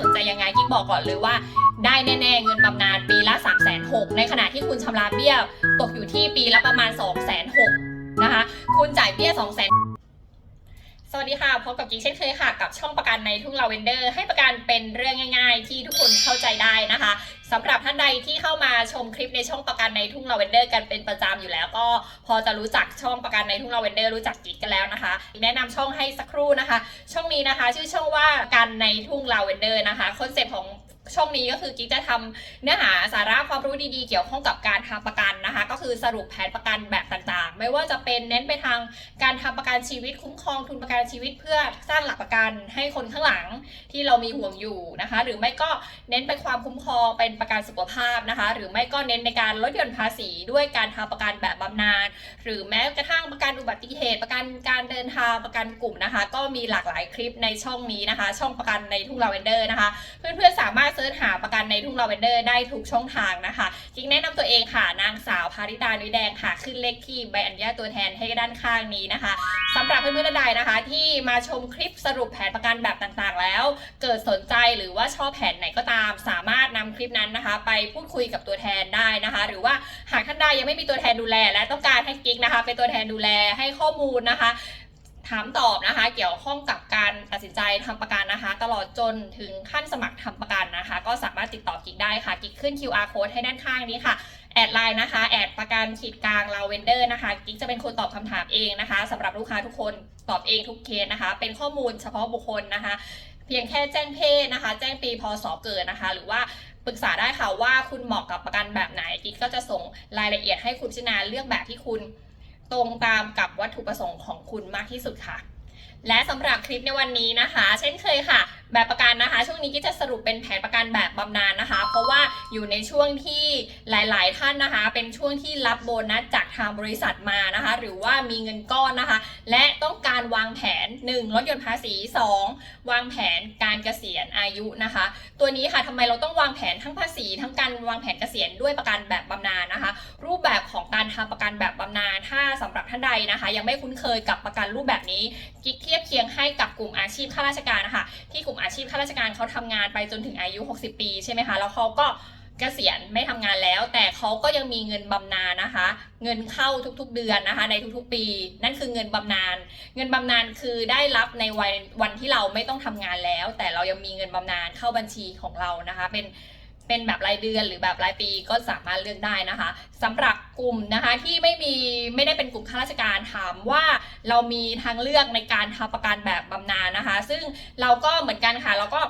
สนใจยังไงกิ๊กบอกก่อนเลยว่าได้แน่ๆเงินบำนาญปีละ 3 6 0 0 0ในขณะที่คุณชำระเบี้ยตกอยู่ที่ปีละประมาณ 2 6 0 0 0นะคะ คุณจ่ายเบี้ย 2 0 0 0 0 0 สวัสดีค่ะพบกับกิ๊กเช่นเคยค่ะ กับช่องประกันในทุ่งลาเวนเดอร์ ให้ประกันเป็นเรื่องง่าย ๆ ที่ทุกคนเข้าใจได้นะคะสำหรับท่านใดที่เข้ามาชมคลิปในช่องประกันในทุ่งลาเวนเดอร์กันเป็นประจำอยู่แล้ว ก็พอจะรู้จักช่องประกันในทุ่งลาเวนเดอร์รู้จักกิ๊กกันแล้วนะคะ แนะนำช่องให้สักครู่นะคะ ช่องนี้นะคะ ชื่อช่องว่ากันในทุ่งลาเวนเดอร์นะคะคอนเซ็ปต์ของช งนี้ก็คือกิ๊กจะทำเนื้อหาสาระความรู้ดีๆ เกี่ยวข้องกับการทำประกันนะคะ ก็คือสรุปแผนประกันแบบต่างๆ ไม่ว่าจะเป็นเน้นไปทางการทำประกันชีวิตคุ้มครองทุนประกันชีวิตเพื่อสร้างหลักประกันให้คนข้างหลังที่เรามีห่วงอยู่นะคะ หรือไม่ก็เน้นไปความคุ้มครองเป็นประกันสุขภาพนะคะ หรือไม่ก็เน้นในการลดหย่อนภาษีด้วยการทำประกันแบบบำนาญหรือแม้กระทั่งประกันอุบัติเหตุ ประกันการเดินทางประกันกลุ่มนะคะ ก็มีหลากหลายคลิปในช่องนี้นะคะ ช่องประกันในทุ่งลาเวนเดอร์นะคะ เพื่อนๆสามารถเสิร์ชหาประกันในทุ่งลาเวนเดอร์ได้ทุกช่องทางนะคะกิ๊กแนะนำตัวเองค่ะ นางสาวพาริตานุยแดงค่ะ ขึ้นเลขที่ใบอนุญาตตัวแทนให้ด้านข้างนี้นะคะสำหรับเพื่อนๆท่านใดนะคะ ที่มาชมคลิปสรุปแผนประกันแบบต่างๆ แล้ว เกิดสนใจหรือว่าชอบแผนไหนก็ตาม สามารถนำคลิปนั้นนะคะ ไปพูดคุยกับตัวแทนได้นะคะ หรือว่าหากท่านใดยังไม่มีตัวแทนดูแล และต้องการให้กิ๊กนะคะเป็นตัวแทนดูแลให้ข้อมูลนะคะ ถามตอบนะคะ เกี่ยวข้องกับการตัดสินใจทำประกันนะคะ ตลอดจนถึงขั้นสมัครทำประกันนะคะ ก็สามารถติดต่อกิ๊กได้ค่ะ กิ๊กขึ้น QR code ให้ด้านข้างนี้ค่ะ แอดไลน์นะคะ แอดประกันขีดกลางลาเวนเดอร์นะคะ กิ๊กจะเป็นคนตอบคำถามเองนะคะสำหรับลูกค้าทุกคนตอบเองทุกเคสนะคะ เป็นข้อมูลเฉพาะบุคคลนะคะ เพียงแค่แจ้งเพศนะคะ แจ้งปีพศเกิดนะคะ หรือว่าปรึกษาได้ค่ะว่าคุณเหมาะกับประกันแบบไหนกิ๊กก็จะส่งรายละเอียดให้คุณพิจารณาเลือกแบบที่คุณ ตรงตามกับวัตถุประสงค์ของคุณมากที่สุดค่ะ และสำหรับคลิปในวันนี้นะคะ เช่นเคยค่ะ แบบประกันนะคะ ช่วงนี้ก็จะสรุปเป็นแผนประกันแบบบำนาญนะคะ เพราะว่าอยู่ในช่วงที่หลาย ๆ ท่านนะคะ เป็นช่วงที่รับโบนัสจากทางบริษัทมานะคะ หรือว่ามีเงินก้อนนะคะ และต้องการวางแผน 1. ลดหย่อนภาษี 2. วางแผนการเกษียณอายุนะคะ ตัวนี้ค่ะทำไมเราต้องวางแผนทั้งภาษี ทั้งการวางแผนเกษียณด้วยประกันแบบบำนาญนะคะ รูปแบบของการทำประกันแบบบำนาญถ้าสำหรับท่านใดนะคะ ยังไม่คุ้นเคยกับประกันรูปแบบนี้กิ๊กเทียบเคียงให้กับกลุ่มอาชีพข้าราชการนะคะที่กลุ่มอาชีพข้าราชการเขาทำงานไปจนถึงอายุ 60 ปีใช่ไหมคะแล้วเขาก็เกษียณไม่ทำงานแล้ว แต่เขาก็ยังมีเงินบำนาญนะคะ เงินเข้าทุกๆเดือนนะคะ ในทุกๆปี นั่นคือเงินบำนาญเงินบำนาญคือได้รับในวันวันที่เราไม่ต้องทำงานแล้ว แต่เรายังมีเงินบำนาญเข้าบัญชีของเรานะคะ เป็น เป็นแบบรายเดือนหรือแบบรายปีก็สามารถเลือกได้นะคะสำหรับกลุ่มนะคะที่ไม่มีไม่ได้เป็นกลุ่มข้าราชการถามว่าเรามีทางเลือกในการทำประกันแบบบำนาญนะคะ ซึ่งเราก็เหมือนกันค่ะเราก็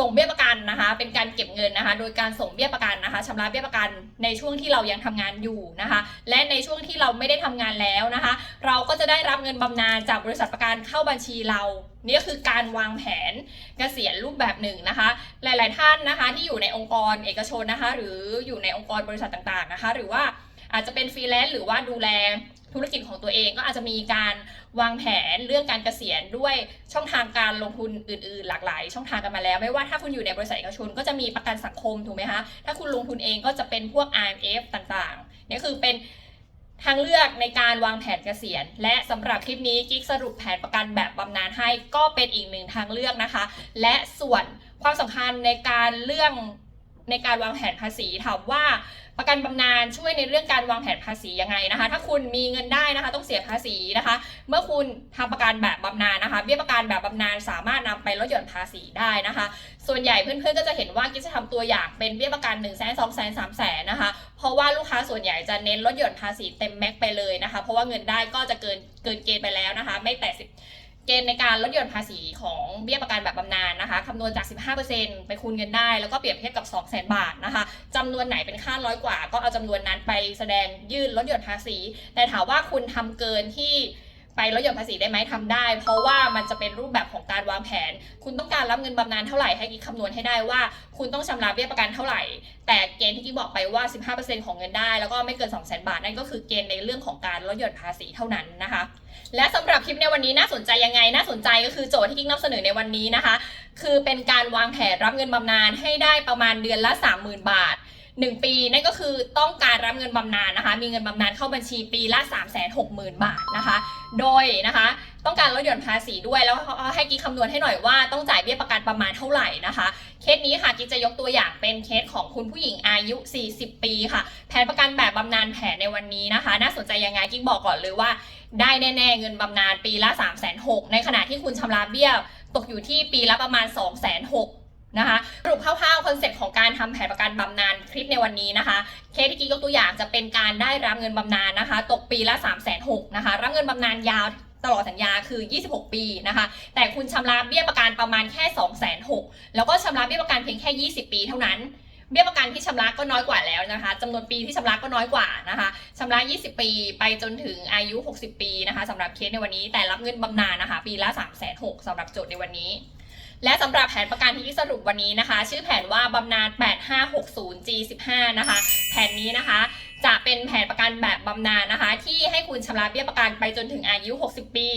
ส่งเบี้ยประกันนะคะ เป็นการเก็บเงินนะคะ โดยการส่งเบี้ยประกันนะคะชำระเบี้ยประกันในช่วงที่เรายังทำงานอยู่นะคะ และในช่วงที่เราไม่ได้ทำงานแล้วนะคะ เราก็จะได้รับเงินบำนาญจากบริษัทประกันเข้าบัญชีเรานี่ก็คือการวางแผนเกษียณรูปแบบหนึ่งนะคะ หลาย ๆ ท่านนะคะ ที่อยู่ในองค์กรเอกชนนะคะ หรืออยู่ในองค์กรบริษัทต่าง ๆ นะคะ หรือว่าอาจจะเป็นฟรีแลนซ์หรือว่าดูแล ธุรกิจของตัวเองก็อาจจะมีการวางแผนเรื่องการเกษียณด้วยช่องทางการลงทุนอื่น ๆ หลากหลาย ช่องทางกันมาแล้ว ไม่ว่าถ้าคุณอยู่ในบริษัทเอกชนก็จะมีประกันสังคมถูกไหมคะถ้าคุณลงทุนเองก็จะเป็นพวก IMF ต่างๆนี่คือเป็นทางเลือกในการวางแผนเกษียณ และสำหรับคลิปนี้กิ๊กสรุปแผนประกันแบบบำนาญให้ก็เป็นอีกหนึ่งทางเลือกนะคะ และส่วนความสำคัญในการเรื่องในการวางแผนภาษีถามว่า ประกันบำนาญช่วยในเรื่องการวางแผนภาษียังไงนะคะ ถ้าคุณมีเงินได้นะคะ ต้องเสียภาษีนะคะ เมื่อคุณทำประกันแบบบำนาญนะคะ เบี้ยประกันแบบบำนาญสามารถนำไปลดหย่อนภาษีได้นะคะ ส่วนใหญ่เพื่อนๆก็จะเห็นว่ากิ๊กจะทำตัวอย่างเป็นเบี้ยประกัน1นึ่งแสนสองแสนสามแสนนะคะ เพราะว่าลูกค้าส่วนใหญ่จะเน้นลดหย่อนภาษีเต็มแม็กซ์ไปเลยนะคะ เพราะว่าเงินได้ก็จะเกินเกินเกณฑ์ไปแล้วนะคะ ไม่แต่สิบ เกณฑ์ในการลดหย่อนภาษีของเบี้ยประกันแบบบำนาญนะคะคำนวณจาก 15%ไปคูณเงินได้ แล้วก็เปรียบเทียบกับ 2 0 0 0 0 0 บาทนะคะจำนวนไหนเป็นค่าร้อยกว่า ก็เอาจำนวนนั้นไปแสดงยื่นลดหย่อนภาษี แต่ถามว่าคุณทำเกินที่ ไปลดหย่อนภาษีได้ไหมทำได้ เพราะว่ามันจะเป็นรูปแบบของการวางแผน คุณต้องการรับเงินบำนาญเท่าไหร่ให้กิ๊กคำนวณให้ได้ว่า คุณต้องชำระเบี้ยประกันเท่าไหร่ แต่เกณฑ์ที่กิ๊กบอกไปว่า 15%ของเงินได้ แล้วก็ไม่เกิน 2 0 0 0 0 0 บาท นั่นก็คือเกณฑ์ในเรื่องของการลดหย่อนภาษีเท่านั้นนะคะ และสำหรับคลิปในวันนี้น่าสนใจยังไง น่าสนใจก็คือโจทย์ที่กิ๊กนำเสนอในวันนี้นะคะ คือเป็นการวางแผนรับเงินบำนาญให้ได้ประมาณเดือนละ 30,000 บาท 1 ปีนั่นก็คือต้องการรับเงินบำนาญนะคะ มีเงินบำนาญเข้าบัญชีปีละ 3 6 0 0 0 0 บาทนะคะ โดยนะคะต้องการลดหย่อนภาษีด้วยแล้วให้กิ๊กคำนวณให้หน่อยว่าต้องจ่ายเบี้ยประกันประมาณเท่าไหร่นะคะ เคสนี้ค่ะกิ๊กจะยกตัวอย่างเป็นเคสของคุณผู้หญิงอายุ 40 ปีค่ะ แผนประกันแบบบำนาญแผนในวันนี้นะคะ น่าสนใจยังไงกิ๊กบอกก่อนเลยว่าได้แน่ ๆ เงินบำนาญปีละ 3 6 0 0 0ในขณะที่คุณชำระเบี้ยตกอยู่ที่ปีละประมาณ 2 6 0 0 0 นะคะสรุปคร่าวๆคอนเซ็ปต์ของการทำแผนประกันบำนาญคลิปในวันนี้นะคะ เคสที่กิ๊กยกตัวอย่างจะเป็นการได้รับเงินบำนาญนะคะ ตกปีละ3 6 0 0 0นนะคะ รับเงินบำนาญยาวตลอดสัญญาคือ 26 ปีนะคะ แต่คุณชำระเบี้ยประกันประมาณแค่ 2 6 0 0 0แล้วก็ชำระเบี้ยประกันเพียงแค่ 20 ปีเท่านั้น เบี้ยประกันที่ชำระก็น้อยกว่าแล้วนะคะจำนวนปีที่ชำระก็น้อยกว่านะคะชำระ 20 ปี ไปจนถึงอายุ 60 ปีนะคะสำหรับเคสในวันนี้ แต่รับเงินบำนาญนะคะ ปีละ 3 6 0 0 0สำหรับโจทย์ในวันนี้ และสำหรับแผนประกันที่สรุปวันนี้นะคะ ชื่อแผนว่าบำนาญ 8560 G15 นะคะ แผนนี้นะคะจะเป็นแผนประกันแบบบำนาญนะคะ ที่ให้คุณชำระเบี้ยประกันไปจนถึงอายุ 60 ปี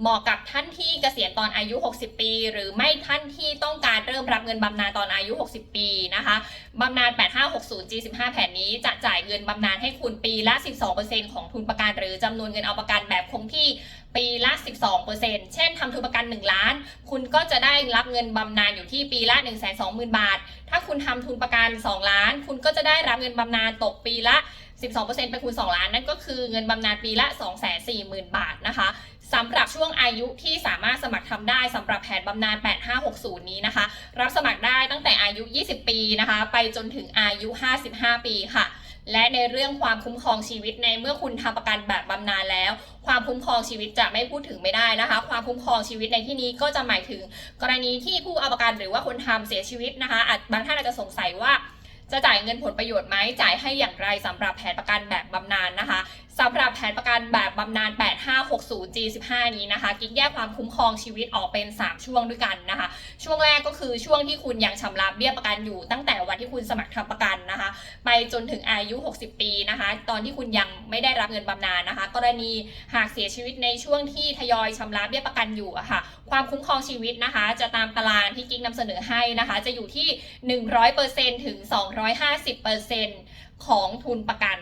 เหมาะกับท่านที่เกษียณตอนอายุ 60 ปี หรือไม่ท่านที่ต้องการเริ่มรับเงินบำนาญตอนอายุ 60 ปีนะคะบำนาญ 8560 G15 แผนนี้จะจ่ายเงินบำนาญให้คุณปีละ 12%ของทุนประกัน หรือจำนวนเงินเอาประกันแบบคงที่ 12%เช่นทำทุนประกัน 1 ล้าน คุณก็จะได้รับเงินบำนาญอยู่ที่ปีละ 120,000 บาท ถ้าคุณทำทุนประกัน 2 ล้าน คุณก็จะได้รับเงินบำนาญตกปีละ 12%ไปคูณ 2 ล้าน นั่นก็คือเงินบำนาญปีละ 240,000 บาทนะคะสำหรับช่วงอายุที่สามารถสมัครทำได้สำหรับแผนบำนาญ 8560 นี้นะคะ รับสมัครได้ตั้งแต่อายุ 20 ปีนะคะ ไปจนถึงอายุ 55 ปีค่ะ และในเรื่องความคุ้มครองชีวิตในเมื่อคุณทำประกันแบบบำนาญแล้ว ความคุ้มครองชีวิตจะไม่พูดถึงไม่ได้นะคะ ความคุ้มครองชีวิตในที่นี้ก็จะหมายถึง กรณีที่ผู้เอาประกันหรือว่าคนทำเสียชีวิตนะคะอาจบางท่านอาจจะสงสัยว่าจะจ่ายเงินผลประโยชน์ไหมจ่ายให้อย่างไรสำหรับแผนประกันแบบบำนาญนะคะสำหรับแผนประกันแบบบำนาญ 8560 G15 นี้นะคะ กิ๊กแยกความคุ้มครองชีวิตออกเป็น 3 ช่วงด้วยกันนะคะ ช่วงแรกก็คือช่วงที่คุณยังชำระเบี้ยประกันอยู่ตั้งแต่วันที่คุณสมัครทำประกันนะคะ ไปจนถึงอายุ 60 ปีนะคะ ตอนที่คุณยังไม่ได้รับเงินบำนาญนะคะ กรณีหากเสียชีวิตในช่วงที่ทยอยชำระเบี้ยประกันอยู่อะค่ะ ความคุ้มครองชีวิตนะคะ จะตามตารางที่กิ๊กนำเสนอให้นะคะ จะอยู่ที่ 100%ถึง 250%ของทุนประกัน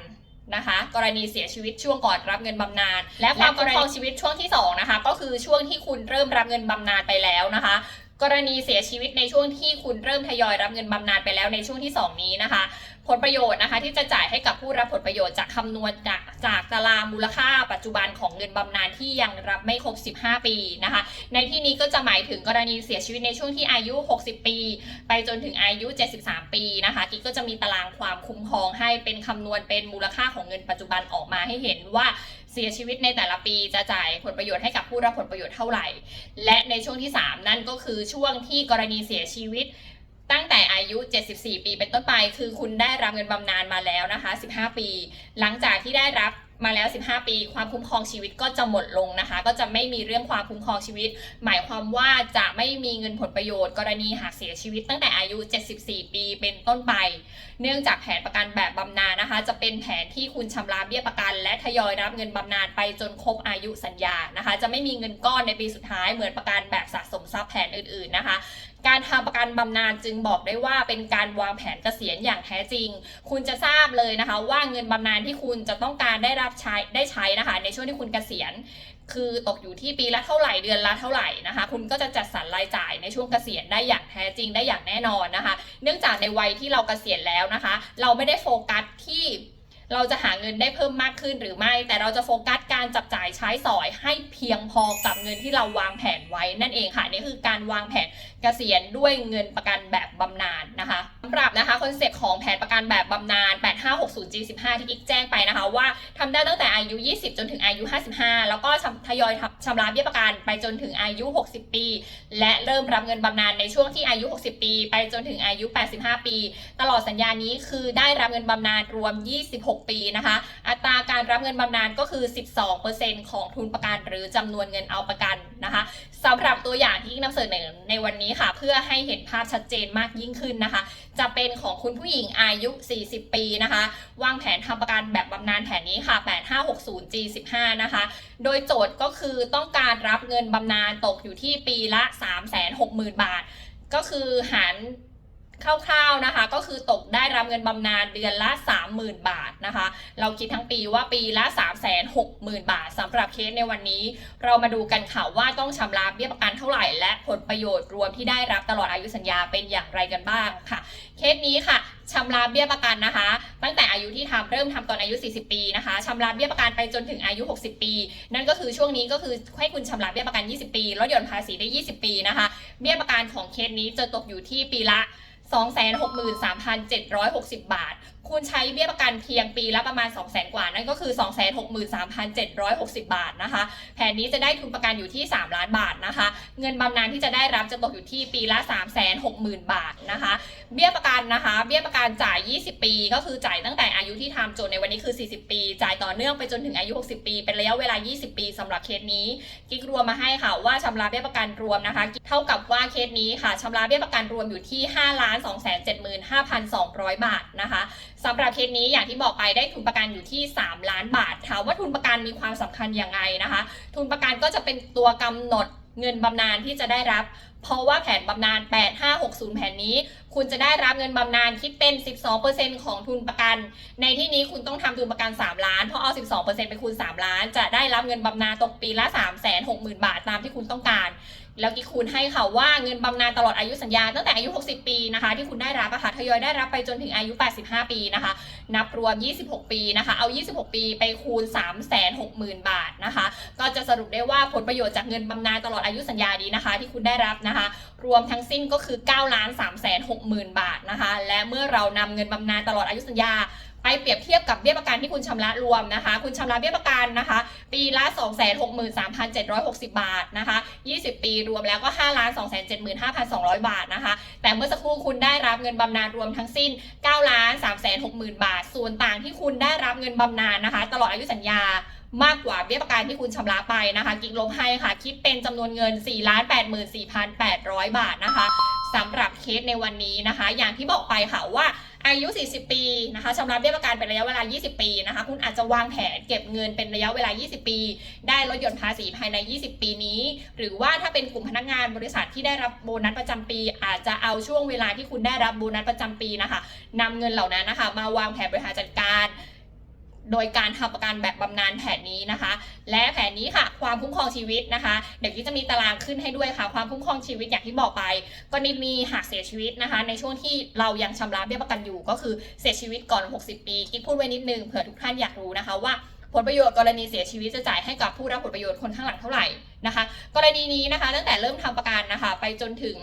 นะคะ กรณีเสียชีวิตช่วงก่อนรับเงินบำนาญและความคุ้มครองชีวิตช่วงที่2นะคะก็คือช่วงที่คุณเริ่มรับเงินบำนาญไปแล้วนะคะกรณีเสียชีวิตในช่วงที่คุณเริ่มทยอยรับเงินบำนาญไปแล้วในช่วงที่ 2 นี้นะคะ ผลประโยชน์นะคะ ที่จะจ่ายให้กับผู้รับผลประโยชน์จากคำนวณจากจากตารางมูลค่าปัจจุบันของเงินบำนาญที่ยังรับไม่ครบ 15 ปีนะคะ ในที่นี้ก็จะหมายถึงกรณีเสียชีวิตในช่วงที่อายุ 60 ปี ไปจนถึงอายุ 73 ปีนะคะกิ๊กก็จะมีตารางความคุ้มครองให้เป็นคำนวณเป็นมูลค่าของเงินปัจจุบันออกมาให้เห็นว่าเสียชีวิตในแต่ละปีจะจ่ายผลประโยชน์ให้กับผู้รับผลประโยชน์เท่าไหร่ และในช่วงที่ 3 นั่นก็คือช่วงที่กรณีเสียชีวิต ตั้งแต่อายุ 74 ปีเป็นต้นไป คือคุณได้รับเงินบำนาญมาแล้วนะคะ 15 ปี หลังจากที่ได้รับมาแล้ว 15 ปี ความคุ้มครองชีวิตก็จะหมดลงนะคะ ก็จะไม่มีเรื่องความคุ้มครองชีวิต หมายความว่าจะไม่มีเงินผลประโยชน์ กรณีหากเสียชีวิตตั้งแต่อายุ 74 ปีเป็นต้นไป เนื่องจากแผนประกันแบบบำนาญนะคะ จะเป็นแผนที่คุณชำระเบี้ยประกัน และทยอยรับเงินบำนาญไปจนครบอายุสัญญานะคะ จะไม่มีเงินก้อนในปีสุดท้ายเหมือนประกันแบบสะสมทรัพย์แผนอื่นๆนะคะการทำประกันบำนาญจึงบอกได้ว่าเป็นการวางแผนเกษียณอย่างแท้จริง คุณจะทราบเลยนะคะ ว่าเงินบำนาญที่คุณจะต้องการได้รับใช้ได้ใช้นะคะ ในช่วงที่คุณเกษียณ คือตกอยู่ที่ปีละเท่าไหร่เดือนละเท่าไหร่นะคะ คุณก็จะจัดสรรรายจ่ายในช่วงเกษียณได้อย่างแท้จริงได้อย่างแน่นอนนะคะ เนื่องจากในวัยที่เราเกษียณแล้วนะคะ เราไม่ได้โฟกัสที่ เราจะหาเงินได้เพิ่มมากขึ้นหรือไม่ แต่เราจะโฟกัสการจับจ่ายใช้สอยให้เพียงพอกับเงินที่เราวางแผนไว้นั่นเองค่ะนี่คือการวางแผนเกษียณด้วยเงินประกันแบบบำนาญนะคะ หรับนะคะคอนเซ็ปต์ของแผนประกันแบบบำนาญ 8560 G15 ที่กิ๊กแจ้งไปนะคะ ว่าทำได้ตั้งแต่อายุ 20 จนถึงอายุ 55 แล้วก็ทยอยชำระเบี้ยประกันไปจนถึงอายุ 60 ปี และเริ่มรับเงินบำนาญในช่วงที่อายุ 60 ปี ไปจนถึงอายุ 85 ปี ตลอดสัญญานี้คือได้รับเงินบำนาญรวม 26 ปีนะคะ อัตราการรับเงินบำนาญก็คือ 12%ของทุนประกันหรือจำนวนเงินเอาประกันนะคะ สำหรับตัวอย่างที่นำเสนอในวันนี้ค่ะ เพื่อให้เห็นภาพชัดเจนมากยิ่งขึ้นนะคะ จะเป็นของคุณผู้หญิงอายุ 40 ปีนะคะ วางแผนทำประกันแบบบำนาญแผนนี้ค่ะ 8560 G15 นะคะ โดยโจทย์ก็คือต้องการรับเงินบำนาญตกอยู่ที่ปีละ 360,000 บาท ก็คือหาร คร่าวๆนะคะ ก็คือตกได้รับเงินบำนาญเดือนละ 30,000 บาทนะคะ เราคิดทั้งปีว่าปีละ 360,000 บาทสำหรับเคสในวันนี้ เรามาดูกันค่ะว่าต้องชำระเบี้ยประกันเท่าไหร่ และผลประโยชน์รวมที่ได้รับตลอดอายุสัญญาเป็นอย่างไรกันบ้างค่ะ เคสนี้ค่ะชำระเบี้ยประกันนะคะ ตั้งแต่อายุที่ทำเริ่มทำตอนอายุ 40 ปีนะคะชำระเบี้ยประกันไปจนถึงอายุ 60 ปี นั่นก็คือช่วงนี้ก็คือให้คุณชำระเบี้ยประกัน 20 ปีลดหย่อนภาษีได้ 20 ปีนะคะ เบี้ยประกันของเคสนี้จะตกอยู่ที่ปีละ 263,760 บาทคุณใช้เบี้ยประกันเพียงปีละประมาณ 200,000กว่า นั่นก็คือ 263,760 บาทนะคะ แผนนี้จะได้ทุนประกันอยู่ที่ 3 ล้านบาทนะคะ เงินบำนาญที่จะได้รับจะตกอยู่ที่ปีละ 360,000 บาทนะคะ เบี้ยประกันนะคะ เบี้ยประกันจ่าย 20 ปี ก็คือจ่ายตั้งแต่อายุที่ทำจนในวันนี้คือ 40 ปี จ่ายต่อเนื่องไปจนถึงอายุ 60 ปี เป็นระยะเวลา 20 ปีสำหรับเคสนี้ กิ๊กรวมมาให้ค่ะว่าชำระเบี้ยประกันรวมนะคะ เท่ากับว่าเคสนี้ค่ะชำระเบี้ยประกันรวมอยู่ที่5ล้าน2 7 5 2 0 0 บาทนะคะ สำหรับเคสนี้อย่างที่บอกไปได้ทุนประกันอยู่ที่ 3 ล้านบาทถามว่าทุนประกันมีความสำคัญยังไงนะคะ ทุนประกันก็จะเป็นตัวกำหนดเงินบำนาญที่จะได้รับ เพราะว่าแผนบำนาญ 8560 แผนนี้ คุณจะได้รับเงินบำนาญคิดเป็น 12%ของทุนประกัน ในที่นี้คุณต้องทำทุนประกัน 3 ล้านเพราะเอา 12%ไปคูณ 3 ล้าน จะได้รับเงินบำนาญตกปีละ 360,000 บาทตามที่คุณต้องการ แล้วกี่คูณให้ค่ะว่าเงินบำนาญตลอดอายุสัญญาตั้งแต่อายุ 60 ปีนะคะที่คุณได้รับอะค่ะทยอยได้รับไปจนถึงอายุ 85 ปีนะคะ นับรวม 26 ปีนะคะ เอา 26 ปีไปคูณ 360,000 บาทนะคะ ก็จะสรุปได้ว่าผลประโยชน์จากเงินบำนาญตลอดอายุสัญญานี้นะคะ ที่คุณได้รับนะคะ รวมทั้งสิ้นก็คือ9ล้าน3 6 0 0 0 0 บาทนะคะ และเมื่อเรานำเงินบำนาญตลอดอายุสัญญา ไปเปรียบเทียบกับเบี้ยประกันที่คุณชำระรวมนะคะ คุณชำระเบี้ยประกันนะคะ ปีละ 263,760 บาทนะคะ 20 ปีรวมแล้วก็ 5 275,200 บาทนะคะ แต่เมื่อสักครู่คุณได้รับเงินบำนาญรวมทั้งสิ้น 9 360,000 บาท ส่วนต่างที่คุณได้รับเงินบำนาญนะคะ ตลอดอายุสัญญามากกว่าเบี้ยประกันที่คุณชำระไปนะคะ กิ๊กลบให้ค่ะ คิดเป็นจำนวนเงิน 4 84,800 บาทนะคะ สำหรับเคสในวันนี้นะคะ อย่างที่บอกไปค่ะว่าอายุ 40 ปีนะคะชำระเบี้ยประกันเป็นระยะเวลา 20 ปีนะคะ คุณอาจจะวางแผนเก็บเงินเป็นระยะเวลา 20 ปี ได้ลดหย่อนภาษีภายใน 20 ปีนี้ หรือว่าถ้าเป็นกลุ่มพนักงานบริษัทที่ได้รับโบนัสประจำปี อาจจะเอาช่วงเวลาที่คุณได้รับโบนัสประจำปีนะคะนำเงินเหล่านั้นนะคะ มาวางแผนบริหารจัดการ โดยการทำประกันแบบบำนาญแผนนี้นะคะ และแผนนี้ค่ะ ความคุ้มครองชีวิตนะคะ เดี๋ยวกิ๊กจะมีตารางขึ้นให้ด้วยค่ะ ความคุ้มครองชีวิตอย่างที่บอกไปกรณีมีหากเสียชีวิตนะคะ ในช่วงที่เรายังชำระเบี้ยประกันอยู่ ก็คือเสียชีวิตก่อน 60 ปีกิ๊กพูดไว้นิดนึงเผื่อทุกท่านอยากรู้นะคะว่าผลประโยชน์กรณีเสียชีวิตจะจ่ายให้กับผู้รับผลประโยชน์คนข้างหลังเท่าไหร่นะคะ กรณีนี้นะคะ ตั้งแต่เริ่มทำประกันนะคะ ไปจนถึง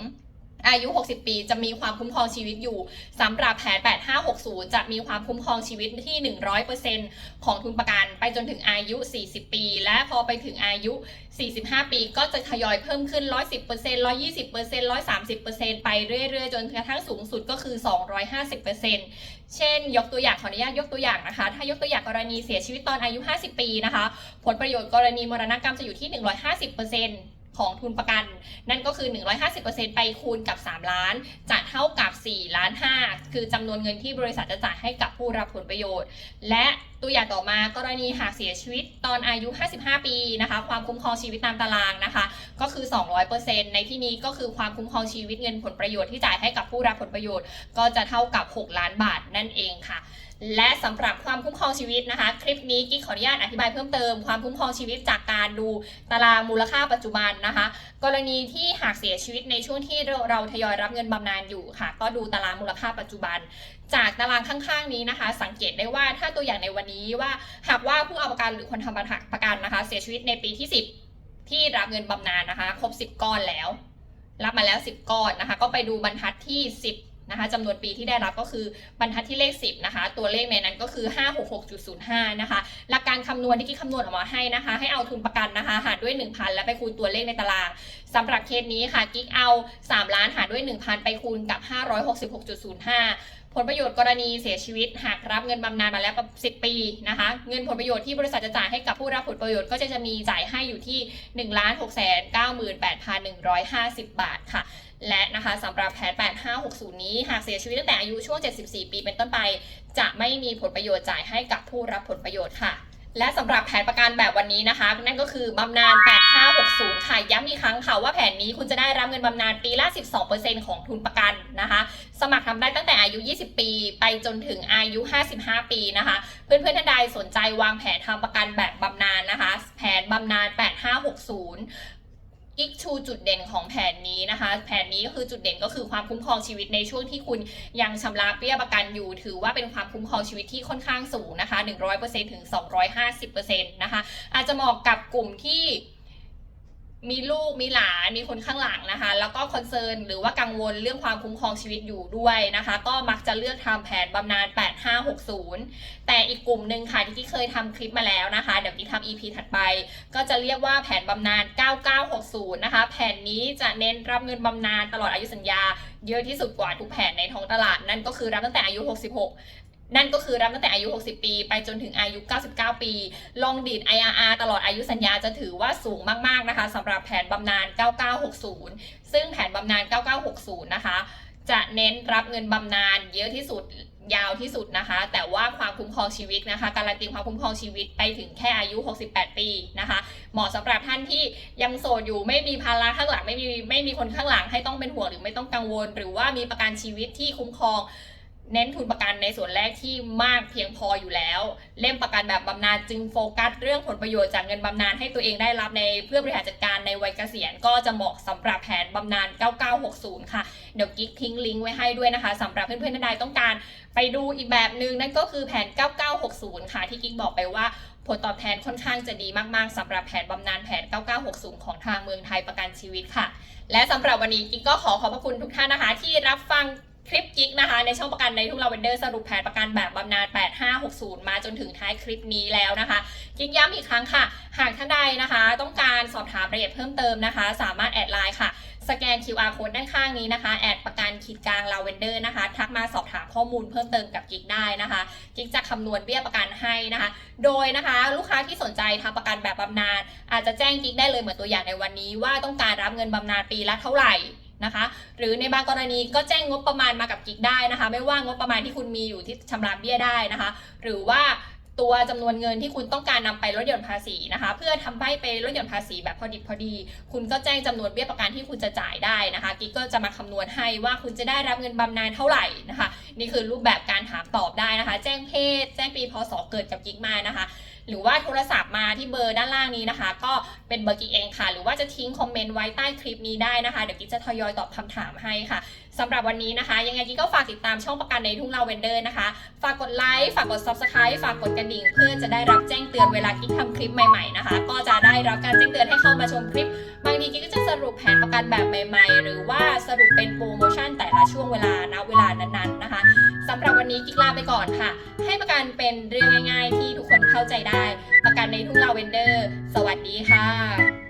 อายุ 60 ปี จะมีความคุ้มครองชีวิตอยู่สำหรับแผน 8560 จะมีความคุ้มครองชีวิตที่ 100%ของทุนประกันไปจนถึงอายุ 40 ปี และพอไปถึงอายุ 45 ปีก็จะทยอยเพิ่มขึ้น 110% 120% 130%ไปเรื่อยๆ จนกระทั่งสูงสุดก็คือ 250%เช่น ยกตัวอย่างขออนุญาตยกตัวอย่างนะคะ ถ้ายกตัวอย่างกรณีเสียชีวิตตอนอายุ 50 ปีนะคะ ผลประโยชน์กรณีมรณกรรมจะอยู่ที่ 150% ของทุนประกัน นั่นก็คือ 150%ไปคูณกับ 3 ล้าน จะเท่ากับ 4 ล้าน5คือจำนวนเงินที่บริษัทจะจ่ายให้กับผู้รับผลประโยชน์ และตัวอย่างต่อมากรณีหากเสียชีวิตตอนอายุ 55 ปีนะคะ ความคุ้มครองชีวิตตามตารางนะคะ ก็คือ 200%ในที่นี้ก็คือความคุ้มครองชีวิตเงินผลประโยชน์ที่จ่ายให้กับผู้รับผลประโยชน์ ก็จะเท่ากับ 6 ล้านบาทนั่นเองค่ะ และสำหรับความคุ้มครองชีวิตนะคะ คลิปนี้กิ๊กขออนุญาตอธิบายเพิ่มเติมความคุ้มครองชีวิตจากการดูตารางมูลค่าปัจจุบันนะคะ กรณีที่หากเสียชีวิตในช่วงที่เราทยอยรับเงินบำนาญอยู่ค่ะ ก็ดูตารางมูลค่าปัจจุบัน จากตารางข้างๆนี้นะคะ สังเกตได้ว่าถ้าตัวอย่างในวันนี้ว่าหากว่าผู้เอาประกันหรือคนทำประกันนะคะ เสียชีวิตในปีที่ 10 ที่รับเงินบำนาญนะคะ ครบ 10 ก้อนแล้ว รับมาแล้ว 10 ก้อนนะคะ ก็ไปดูบรรทัดที่ 10 นะคะจำนวนปีที่ได้รับก็คือบรรทัดที่เลข 10นะคะตัวเลขในนั้นก็คือ 566.05นะคะหลักการคำนวณที่กิ๊กคำนวณออกมาให้นะคะ ให้เอาทุนประกันนะคะ หารด้วย 1,000 แล้วไปคูณตัวเลขในตารางสำหรับเคสนี้ค่ะกิ๊กเอา3ล้านหารด้วย 1,000 ไปคูณกับ 566.05ผลประโยชน์กรณีเสียชีวิต หากรับเงินบำนาญมาแล้ว10ปีนะคะ เงินผลประโยชน์ที่บริษัทจะจ่ายให้กับผู้รับผลประโยชน์ก็จะจะมีจ่ายให้อยู่ที่ 1 6 9 8 1 5 0 บาทค่ะ และนะคะสำหรับแผน 8560 นี้ หากเสียชีวิตตั้งแต่อายุช่วง 74 ปีเป็นต้นไป จะไม่มีผลประโยชน์จ่ายให้กับผู้รับผลประโยชน์ค่ะและสำหรับแผนประกันแบบวันนี้นะคะ นั่นก็คือบำนาญ 8560 ค่ะย้ำอีกครั้งค่ะว่าแผนนี้คุณจะได้รับเงินบำนาญปีละ 12%ของทุนประกันนะคะ สมัครทำได้ตั้งแต่อายุ 20 ปี ไปจนถึงอายุ 55 ปีนะคะ เพื่อนๆท่านใดสนใจวางแผนทำประกันแบบบำนาญนะคะ แผนบำนาญ 8560 กิ๊กชูจุดเด่นของแผนนี้นะคะ แผนนี้ก็คือจุดเด่นก็คือความคุ้มครองชีวิตในช่วงที่คุณยังชำระเบี้ยประกันอยู่ ถือว่าเป็นความคุ้มครองชีวิตที่ค่อนข้างสูงนะคะ 100%ถึง 250%นะคะ อาจจะเหมาะกับกลุ่มที่ มีลูกมีหลานมีคนข้างหลังนะคะ แล้วก็คอนเซิร์นหรือว่ากังวลเรื่องความคุ้มครองชีวิตอยู่ด้วยนะคะ ก็มักจะเลือกทำแผนบำนาญ8560 แต่อีกกลุ่มหนึ่งค่ะที่ที่เคยทำคลิปมาแล้วนะคะ เดี๋ยวที่ทำ EP ถัดไป ก็จะเรียกว่าแผนบำนาญ9960 นะคะ แผนนี้จะเน้นรับเงินบำนาญตลอดอายุสัญญา เยอะที่สุดกว่าทุกแผนในท้องตลาดนั่นก็คือรับตั้งแต่อายุ 66 นั่นก็คือรับตั้งแต่อายุ 60 ปี ไปจนถึงอายุ 99 ปี ลองดีด IRR ตลอดอายุสัญญาจะถือว่าสูงมาก ๆ นะคะสำหรับแผนบำนาญ 9960 ซึ่งแผนบำนาญ 9960 นะคะ จะเน้นรับเงินบำนาญเยอะที่สุดยาวที่สุดนะคะ แต่ว่าความคุ้มครองชีวิตนะคะ การันตีความคุ้มครองชีวิตไปถึงแค่อายุ 68 ปีนะคะ เหมาะสำหรับท่านที่ยังโสดอยู่ไม่มีภาระข้างหลังไม่มีไม่มีคนข้างหลังให้ต้องเป็นห่วงหรือไม่ต้องกังวล หรือว่ามีประกันชีวิตที่คุ้มครอง เน้นทุนประกันในส่วนแรกที่มากเพียงพออยู่แล้ว เล่มประกันแบบบำนาญจึงโฟกัส เรื่องผลประโยชน์จากเงินบำนาญให้ตัวเองได้รับในเพื่อบริหารจัดการในวัยเกษียณก็จะเหมาะสำหรับแผนบำนาญ 9960 ค่ะ เดี๋ยวกิ๊กทิ้งลิงก์ไว้ให้ด้วยนะคะสำหรับเพื่อนๆท่านใดต้องการ ไปดูอีกแบบหนึ่งนั่นก็คือแผน 9960 ค่ะ ที่กิ๊กบอกไปว่าผลตอบแทนค่อนข้างจะดีมากๆสำหรับแผนบำนาญแผน 9960 ของทางเมืองไทยประกันชีวิตค่ะ และสำหรับวันนี้กิ๊กก็ขอขอบพระคุณทุกท่านนะคะ ที่รับฟัง คลิปกิ๊กนะคะ ในช่องประกันในทุกเราเวนเดอร์สรุปแผนประกันแบบบำนาญ 8560 มาจนถึงท้ายคลิปนี้แล้วนะคะกิ๊กย้ำอีกครั้งค่ะ หากท่านใดนะคะ ต้องการสอบถามรายละเอียดเพิ่มเติมนะคะ สามารถแอดไลน์ค่ะ สแกน QR code ด้านข้างนี้นะคะ แอดประกันขีดกลางลาเวนเดอร์นะคะ ทักมาสอบถามข้อมูลเพิ่มเติมกับกิ๊กได้นะคะกิ๊กจะคำนวณเบี้ยประกันให้นะคะ โดยนะคะ ลูกค้าที่สนใจทำประกันแบบบำนาญอาจจะแจ้งกิ๊กได้เลยเหมือนตัวอย่างในวันนี้ ว่าต้องการรับเงินบำนาญปีละเท่าไหร่ นะคะ หรือในบางกรณีก็แจ้งงบประมาณมากับกิ๊กได้นะคะ ไม่ว่างบประมาณที่คุณมีอยู่ที่ชำระเบี้ยได้นะคะ หรือว่าตัวจำนวนเงินที่คุณต้องการนำไปลดหย่อนภาษีนะคะ เพื่อทำให้ไปลดหย่อนภาษีแบบพอดิบพอดี คุณก็แจ้งจำนวนเบี้ยประกันที่คุณจะจ่ายได้นะคะกิ๊กก็จะมาคำนวณให้ว่าคุณจะได้รับเงินบำนาญเท่าไหร่นะคะ นี่คือรูปแบบการถามตอบได้นะคะ แจ้งเพศ แจ้งปีพศเกิดกับกิ๊กมานะคะ หรือว่าโทรศัพท์มาที่เบอร์ด้านล่างนี้นะคะ ก็เป็นเบอร์กิ๊กเองค่ะ หรือว่าจะทิ้งคอมเมนต์ไว้ใต้คลิปนี้ได้นะคะ เดี๋ยวกิ๊กจะทยอยตอบคำถามให้ค่ะสำหรับวันนี้นะคะ ยังไงกิ๊กก็ฝากติดตามช่องประกันในทุ่งลาเวนเดอร์นะคะ ฝากกดไลค์ฝากกด subscribe ฝากกดกระดิ่ง เพื่อจะได้รับแจ้งเตือนเวลากิ๊กทำคลิปใหม่ๆนะคะ ก็จะได้รับการแจ้งเตือนให้เข้ามาชมคลิป บางทีกิ๊กก็จะสรุปแผนประกันแบบใหม่ ๆ หรือว่าสรุปเป็นโปรโมชั่นแต่ละช่วงเวลาณเวลานั้นๆนะคะ สำหรับวันนี้กิ๊กลาไปก่อนค่ะ ให้ประกันเป็นเรื่องง่าย ๆ ที่ทุกคนเข้าใจได้ ประกันในทุ่งลาเวนเดอร์ สวัสดีค่ะ